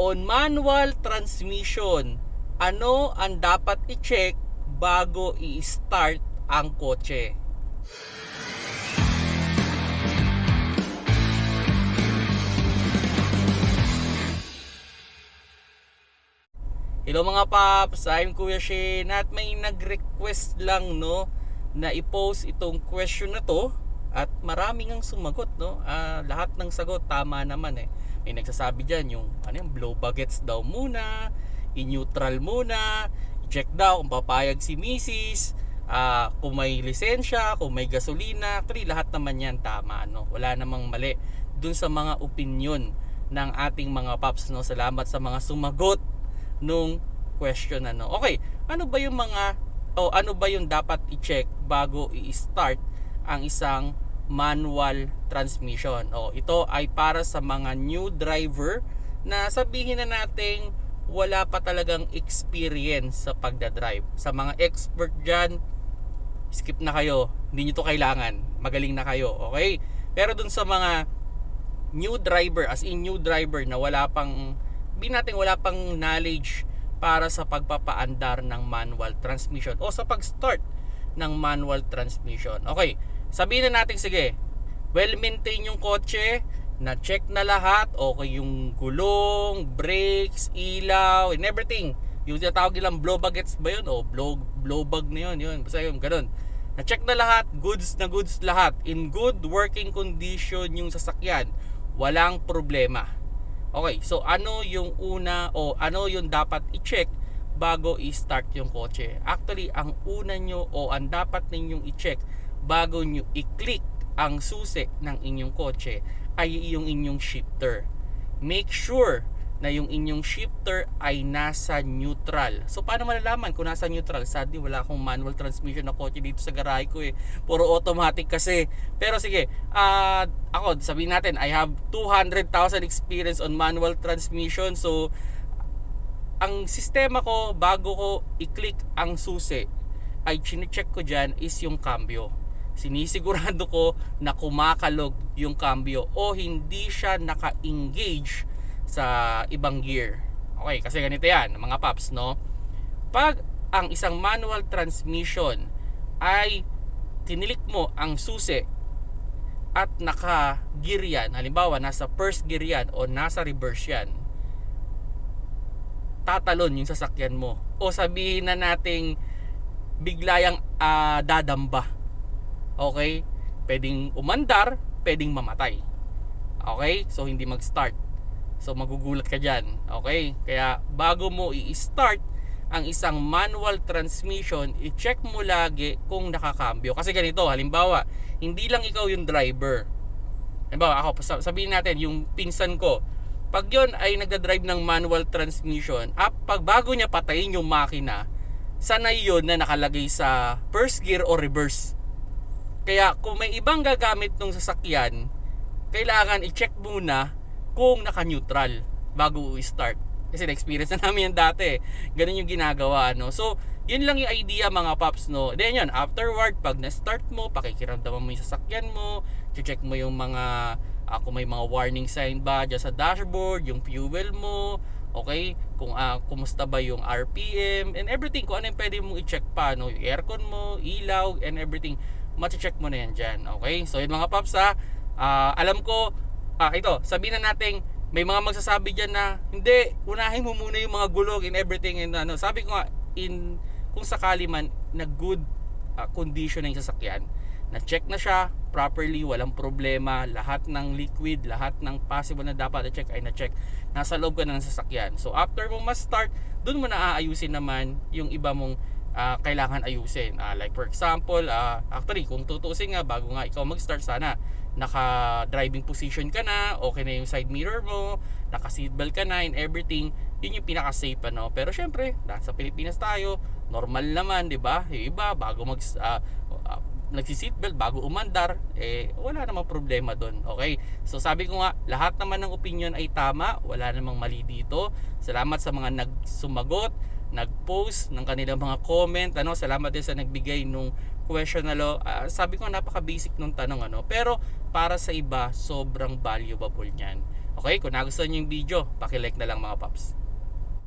On manual transmission, ano ang dapat i-check bago i-start ang kotse? Hello mga paps, I'm Kuya Shane at may nag-request lang no na i-post itong question na to at maraming ang sumagot no. Ah, lahat ng sagot tama naman eh. May nagsasabi diyan yung ano yung blow buckets daw muna, i-neutral muna, check daw kung papayag si Mrs. Ah, kung may lisensya, kung may gasolina, actually lahat naman yan tama no. Wala namang mali dun sa mga opinion ng ating mga paps no. Salamat sa mga sumagot nung question ano. Okay, ano ba yung mga o ano ba yung dapat i-check bago i-start ang isang manual transmission? O ito ay para sa mga new driver na sabihin na nating wala pa talagang experience sa pagdadrive. Sa mga expert dyan, skip na kayo. Hindi nyo to kailangan. Magaling na kayo. Okay? Pero dun sa mga new driver, as in new driver na wala pang sabihin natin wala pang knowledge para sa pagpapaandar ng manual transmission o sa pag-start ng manual transmission. Okay, sabihin na natin sige, well maintain yung kotse, na check na lahat, okay yung gulong, brakes, ilaw, and everything. Yung tinatawag nilang blow buckets ba yun? O blow, blow bag na yun, yun. Basta yun, ganun. Na check na lahat, goods na goods lahat. In good working condition yung sasakyan. Walang problema. Okay, so ano yung una o ano yung dapat i-check bago i-start yung kotse? Actually, ang una nyo o ang dapat ninyong i-check bago nyo i-click ang susi ng inyong kotse ay yung inyong shifter. Make sure na yung inyong shifter ay nasa neutral. So paano malalaman kung nasa neutral? Sadly wala akong manual transmission na kotse dito sa garahe ko eh. Puro automatic kasi. Pero sige, uh, ako sabihin natin I have 200,000 experience on manual transmission. So ang sistema ko bago ko i-click ang susi ay chine-check ko dyan is yung cambio. Sinisigurado ko na kumakalog yung cambio o hindi siya naka-engage sa ibang gear. Okay, kasi ganito yan, mga paps, no? Pag ang isang manual transmission ay tinilik mo ang susi at naka-gear yan, halimbawa nasa first gear yan o nasa reverse yan, tatalon yung sasakyan mo. O sabihin na nating biglayang uh, dadamba. Okay? Pwedeng umandar, pwedeng mamatay. Okay? So hindi mag-start. So magugulat ka dyan. Okay? Kaya bago mo i-start ang isang manual transmission, i-check mo lagi kung nakakambyo. Kasi ganito, halimbawa, hindi lang ikaw yung driver. Halimbawa, ako, sabihin natin, yung pinsan ko, pag yon ay nagda-drive ng manual transmission, up, pag bago niya patayin yung makina, sanay yon na nakalagay sa first gear o reverse. Kaya kung may ibang gagamit ng sasakyan, kailangan i-check muna kung naka-neutral bago i-start. Kasi na-experience na namin yan dati. Ganun yung ginagawa, no? So, yun lang yung idea mga paps, no? Then yun, afterward, pag na-start mo, pakikiramdaman mo yung sasakyan mo, check mo yung mga, uh, kung may mga warning sign ba dyan sa dashboard, yung fuel mo, okay? Kung uh, kumusta ba yung RPM, and everything, kung ano yung pwede mong i-check pa, no? Yung aircon mo, ilaw, and everything, mati-check mo na yan dyan, okay? So, yun mga paps, ha? Uh, alam ko, ah, ito, sabihin na natin, may mga magsasabi diyan na, hindi, unahin mo muna yung mga gulong and everything. And, ano, sabi ko nga, in, kung sakali man, na good uh, condition ng sasakyan, na check na siya properly, walang problema, lahat ng liquid, lahat ng possible na dapat na check ay na check. Nasa loob ka na ng sasakyan. So after mo ma-start, doon mo na aayusin naman yung iba mong uh, kailangan ayusin. Uh, like for example, uh, actually kung tutusin nga bago nga ikaw mag-start sana, naka driving position ka na, okay na yung side mirror mo, naka seatbelt ka na and everything, yun yung pinaka safe ano. Pero syempre, sa Pilipinas tayo, normal naman, 'di ba? Yung iba bago mag uh, uh, nagsi-seatbelt bago umandar, eh wala namang problema doon. Okay? So sabi ko nga, lahat naman ng opinion ay tama, wala namang mali dito. Salamat sa mga nagsumagot, nag-post ng kanilang mga comment, ano, salamat din sa nagbigay nung question na lo. Uh, sabi ko napaka-basic nung tanong ano, pero para sa iba sobrang valuable niyan. Okay, kung nagustuhan niyo yung video, paki-like na lang mga paps.